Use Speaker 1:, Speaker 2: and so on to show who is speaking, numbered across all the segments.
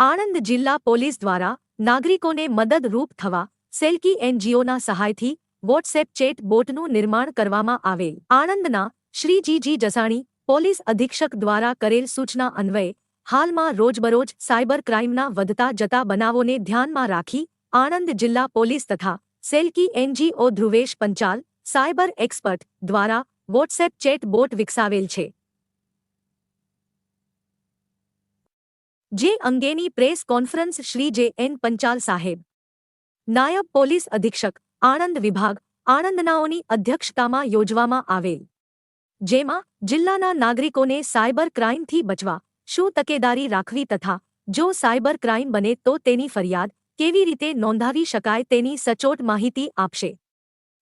Speaker 1: આણંદ જિલ્લા પોલીસ દ્વારા નાગરિકોને મદદરૂપ થવા સેલ્કી એનજીઓના સહાયથી વોટ્સએપ ચેટ બોટનું નિર્માણ કરવામાં આવેલ. આણંદના Shri G G Jasani police અધિક્ષક દ્વારા કરેલ સૂચના અન્વયે હાલમાં રોજબરોજ સાયબર ક્રાઇમના વધતા જતા બનાવોને ધ્યાનમાં રાખી આણંદ જિલ્લા પોલીસ તથા સેલ્કી NGO Dhruvesh Panchal cyber expert દ્વારા વોટ્સએપ ચેટ બોટ વિકસાવેલ છે. જે અંગેની પ્રેસ કોન્ફરન્સ શ્રી જે એન પંચાલ સાહેબ. નાયબ પોલીસ અધિક્ષક, આણંદ વિભાગ, આણંદનાઓની અધ્યક્ષતામાં યોજવામાં આવેલ. જેમાં જિલ્લાના નાગરિકોને સાયબર ક્રાઇમથી બચવા, શું તકેદારી રાખવી તથા જો સાયબર ક્રાઇમ બને તો તેની ફરિયાદ કેવી રીતે નોંધાવી શકાય તેની સચોટ માહિતી આપશે.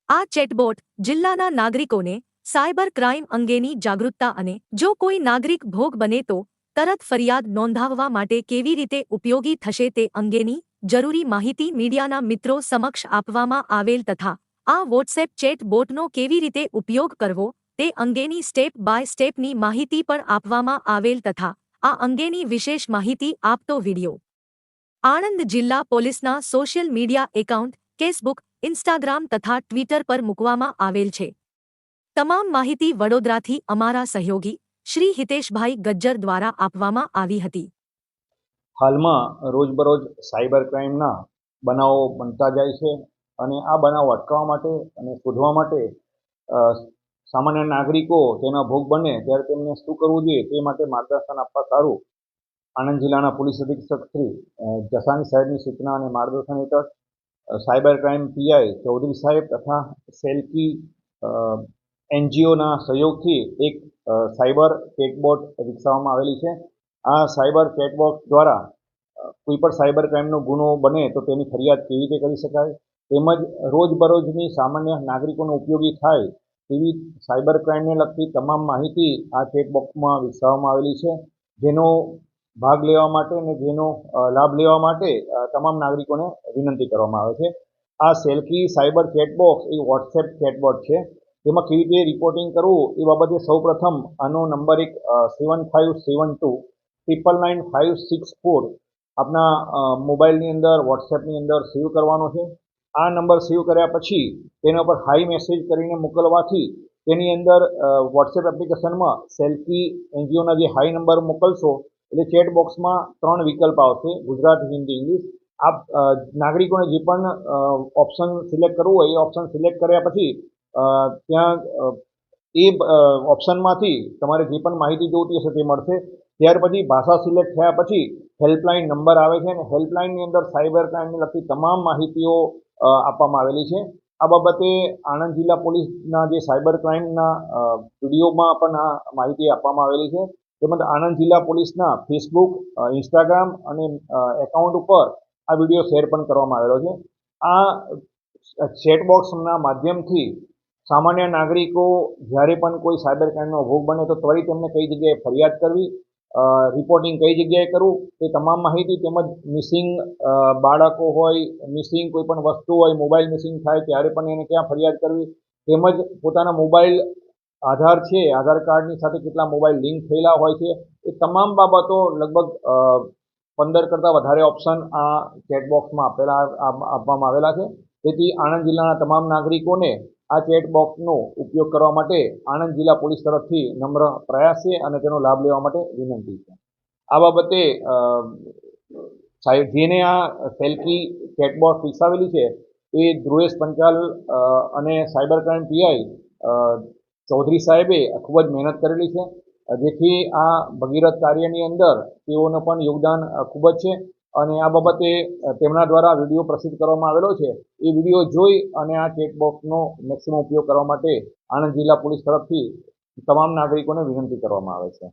Speaker 1: આ ચેટબોટ જિલ્લાના નાગરિકોને સાયબર ક્રાઇમ અંગેની જાગૃતતા અને જો કોઈ નાગરિક ભોગ બને તો તરત ફરિયાદ નોંધાવવા માટે કેવી રીતે ઉપયોગી થશે તે અંગેની જરૂરી માહિતી મીડિયાના મિત્રો સમક્ષ આપવામાં આવેલ તથા આ વોટ્સએપ ચેટ બોટનો કેવી રીતે ઉપયોગ કરવો તે અંગેની સ્ટેપ બાય સ્ટેપની માહિતી પણ આપવામાં આવેલ તથા આ અંગેની વિશેષ માહિતી આપતો વિડિયો આણંદ જિલ્લા પોલીસના social media account Facebook Instagram તથા ટ્વિટર પર મૂકવામાં આવેલ છે. તમામ માહિતી વડોદરાથી અમારા સહયોગી શ્રી હિતેશભાઈ ગજ્જર દ્વારા આપવામાં આવી હતી.
Speaker 2: હાલમાં રોજબરોજ સાયબર ક્રાઇમના બનાવો બનતા જાય છે અને આ બનાવ અટકાવવા માટે અને શોધવા માટે સામાન્ય નાગરિકો તેના ભોગ બને ત્યારે તેમને શું કરવું જોઈએ તે માટે માર્ગદર્શન આપવા સારું. આણંદ જિલ્લાના પોલીસ અધિક્ષક શ્રી જસાની સાહેબની સૂચના અને માર્ગદર્શન હેઠળ સાયબર ક્રાઇમ પીઆઈ ચૌધરી સાહેબ તથા સેલ્કી એનજીઓના સહયોગથી એક સાયબર ચેટબોટ વિકસાવવામાં આવેલી છે. આ સાયબર ચેટબોટ દ્વારા કોઈ પણ સાયબર ક્રાઇમનો ગુનો બને તો તેની ફરિયાદ કેવી રીતે કરી શકાય? તેમજ રોજબરોજની સામાન્ય નાગરિકોને ઉપયોગી થાય તેવી સાયબર ક્રાઇમને લગતી તમામ માહિતી આ ચેટબોક્સમાં વિકસાવવામાં આવેલી છે. જેનો ભાગ લેવા માટે અને જેનો લાભ લેવા માટે તમામ નાગરિકોને વિનંતી કરવામાં આવે છે. આ સેલ્કી સાયબર ચેટબોક્સ એ વોટ્સએપ ચેટબોટ છે. તેમાં કેવી રીતે રિપોર્ટિંગ કરવું એ બાબતે સૌપ્રથમ આનો નંબર એક seven five seven two triple nine five six four આપના મોબાઈલની અંદર વોટ્સએપની અંદર સેવ કરવાનો છે. આ નંબર સેવ કર્યા પછી તેના પર હાઈ મેસેજ કરીને મોકલવાથી તેની અંદર વોટ્સએપ એપ્લિકેશનમાં સેલ્ફી એનજીઓના જે હાઈ નંબર મોકલશો એટલે ચેટ બોક્સમાં ત્રણ વિકલ્પ આવશે, ગુજરાત, હિન્દી, ઇંગ્લિશ. આપ નાગરિકોને જે પણ ઓપ્શન સિલેક્ટ કરવું હોય એ ઓપ્શન સિલેક્ટ કર્યા પછી ત્યાં એ ઓપ્શનમાંથી તમારે જે પણ માહિતી જોઈતી હશે તે મળશે. ત્યાર પછી ભાષા સિલેક્ટ થયા પછી હેલ્પલાઇન નંબર આવે છે અને હેલ્પલાઇનની અંદર સાયબર ક્રાઇમને લગતી તમામ માહિતીઓ આપવામાં આવેલી છે. આ બાબતે આણંદ જિલ્લા પોલીસના જે સાયબર ક્રાઇમના વિડીયોમાં પણ આ માહિતી આપવામાં આવેલી છે. તેમજ આણંદ જિલ્લા પોલીસના ફેસબુક ઇન્સ્ટાગ્રામ અને એકાઉન્ટ ઉપર આ વીડિયો શેર પણ કરવામાં આવેલો છે. આ ચેટબોક્સના માધ્યમથી સામાન્ય નાગરિકો જ્યારે પણ કોઈ સાયબર ક્રાઇમનો ભોગ બને તો ત્વરિત એમને કઈ જગ્યાએ ફરિયાદ કરવી રિપોર્ટિંગ કઈ જગ્યાએ કરવું, તે તમામ માહિતી તેમજ મિસિંગ બાળકો હોય મિસિંગ કોઈ પણ વસ્તુ હોય મોબાઈલ મિસિંગ થાય ત્યારે પણ એને ક્યાં ફરિયાદ કરવી, તેમજ પોતાના મોબાઈલ આધાર છે, આધાર કાર્ડની સાથે કેટલા મોબાઈલ લિંક થયેલા હોય છે, એ તમામ બાબતો લગભગ પંદર કરતાં વધારે ઓપ્શન આ ચેટબોક્સમાં આપેલા આપવામાં આવેલા છે. તેથી આણંદ જિલ્લાના તમામ નાગરિકોને આ ચેટબોક્સનો ઉપયોગ કરવા માટે આણંદ જિલ્લા પોલીસ તરફથી નમ્ર પ્રયાસ છે અને તેનો લાભ લેવા માટે વિનંતી છે. આ બાબતે સાહેબ, જેને આ સેલ્ફી ચેટબોક્સ વિકસાવેલી છે, એ ધ્રુવેશ પંચાલ અને સાયબર ક્રાઇમ પીઆઈ ચૌધરી સાહેબે ખૂબ જ મહેનત કરેલી છે. જેથી આ ભગીરથ કાર્યની અંદર તેઓનું પણ યોગદાન ખૂબ જ છે. અને આ બાબતે તેમના દ્વારા વીડિયો પ્રસિદ્ધ કરવામાં આવેલો છે. એ વીડિયો જોઈ અને આ ચેકબોક્સનો મેક્સિમમ ઉપયોગ કરવા માટે આણંદ જિલ્લા પોલીસ તરફથી તમામ નાગરિકોને વિનંતી કરવામાં આવે છે.